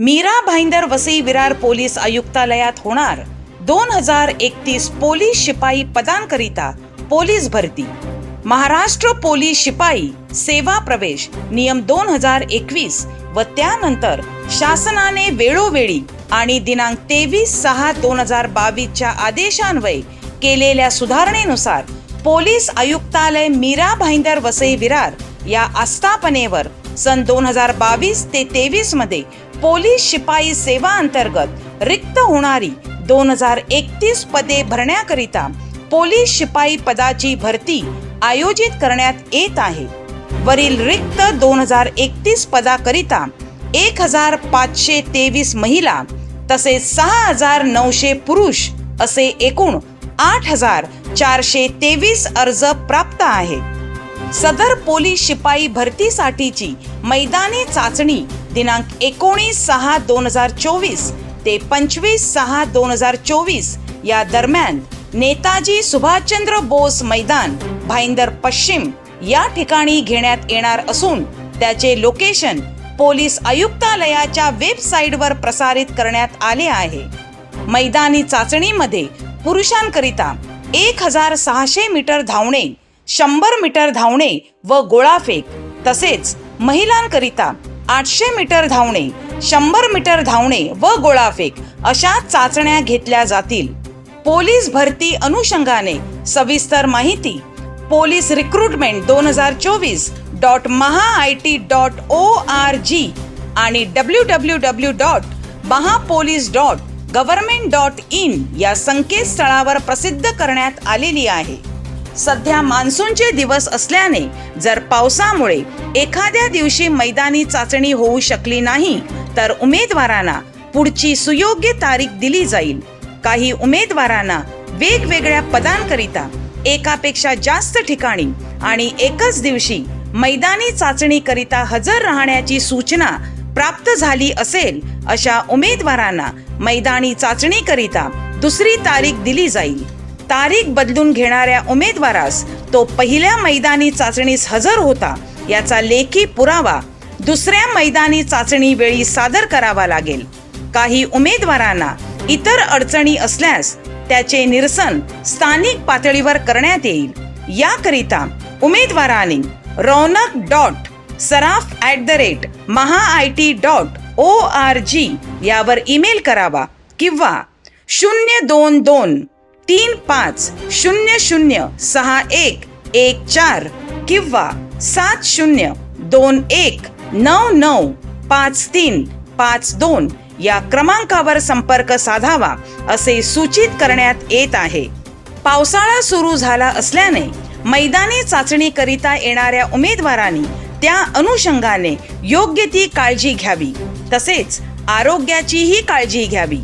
Mira Bhayandar Vasai Virar police आयुक्तालयात होणार. दोन हजार एकतीस पोलीस शिपाई पदांकरिता पोलीस भरती. महाराष्ट्र पोलीस शिपाई सेवा प्रवेश नियम दोन हजार एकवीस व त्यानंतर शासनाने वेळोवेळी आणि दिनांक तेवीस सहा दोन हजार बावीसच्या आदेशान्वये केलेल्या सुधारणेनुसार पोलीस आयुक्तालय मीरा भाईंदर वसई विरार या आस्थापनेवर सन दोन हजार बावीस ते तेवीसमध्ये पोलीस शिपाई सेवा अंतर्गत रिक्त होणारी दोन हजार एकतीस पदे भरण्याकरिता पोलीस शिपाई पदाची भरती आयोजित करण्यात येत आहे. वरील रिक्त दोन हजार एकतीस पदाकरिता एक हजार पाचशे तेवीस महिला तसेच सहा हजार नऊशे पुरुष असे एकूण आठ हजार चारशे तेवीस अर्ज प्राप्त आहेत. सदर पोलीस शिपाई भरतीसाठीची मैदानी चाचणी दिनांक एकोणीस सहा दोन हजार चोवीस ते पंचवीस सहा दोन हजार चोवीस या दरम्यान नेताजी सुभाषचंद्र बोस मैदान भाईंदर पश्चिम या ठिकाणी घेण्यात येणार असून त्याचे लोकेशन पोलीस आयुक्तालयाच्या वेबसाईटवर प्रसारित करण्यात आले आहे. मैदानी चाचणीमध्ये पुरुषांकरिता एक हजार सहाशे मीटर धावणे शंभर मीटर धावणे व गोळाफेक तसेच महिलांकरिता आठशे मीटर धावणे शंभर मीटर धावणे व गोळाफेक अशा चाचण्या घेतल्या जातील. पोलीस भरती अनुषंगाने सविस्तर माहिती पोलीस रिक्रुटमेंट दोन हजार चोवीस dot Maha I T dot O R G आणि W W W dot Mahapolice dot government dot in या संकेतस्थळावर प्रसिद्ध करण्यात आलेली आहे. सध्या मान्सूनचे दिवस असल्याने जर पावसामुळे एखाद्या दिवशी मैदानी चाचणी होऊ शकली नाही तर उमेदवारांना पुढची सुयोग्य तारीख दिली जाईल. काही उमेदवारांना वेगवेगळ्या पदांकरिता एकापेक्षा जास्त ठिकाणी आणि एकच दिवशी मैदानी चाचणी करिता हजर राहण्याची सूचना प्राप्त झाली असेल अशा उमेदवारांना मैदानी चाचणी करिता दुसरी तारीख दिली जाईल. तारीख बदलून घेणाऱ्या उमेदवारास तो पहिल्या मैदानी चाचणीस हजर होता. याचा लेखी पुरावा दुसऱ्या मैदानी चाचणी वेळी सादर करावा लागेल. काही उमेदवारांना इतर अडचणी असल्यास त्याचे निरसन स्थानिक पातळीवर करण्यात येईल. याकरिता उमेदवाराने Raunak dot Saraf at the rate Maha I T dot O R G यावर ईमेल करावा किंवा शून्य दोन दोन तीन पाच शून्य शून्य सहा एक एक चार किंवा सात शून्य दोन एक नऊ नऊ पाच तीन पाच दोन या क्रमांकावर संपर्क साधावा असे सूचित करण्यात येत आहे. पावसाळा सुरू झाला असल्याने मैदानी चाचणी करिता येणाऱ्या उमेदवारांनी त्या अनुषंगाने योग्य ती काळजी घ्यावी तसेच आरोग्याचीही काळजी घ्यावी.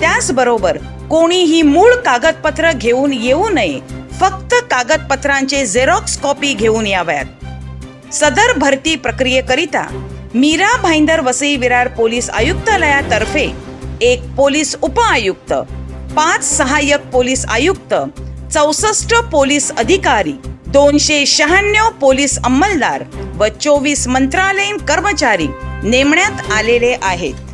त्याचबरोबर कोणीही मूळ कागदपत्र घेऊन येऊ नये फक्त कागदपत्रांचे झेरॉक्स कॉपी घेऊन याव्यात. सदर भरती प्रक्रियेकरिता मीरा भाईंदर वसई विरार पोलीस आयुक्तालयातर्फे एक पोलीस उपआयुक्त पाच सहाय्यक पोलीस आयुक्त चौसष्ट पोलीस अधिकारी दोनशे शहाण्णव पोलीस अंमलदार व चोवीस मंत्रालयीन कर्मचारी नेमण्यात आलेले आहेत.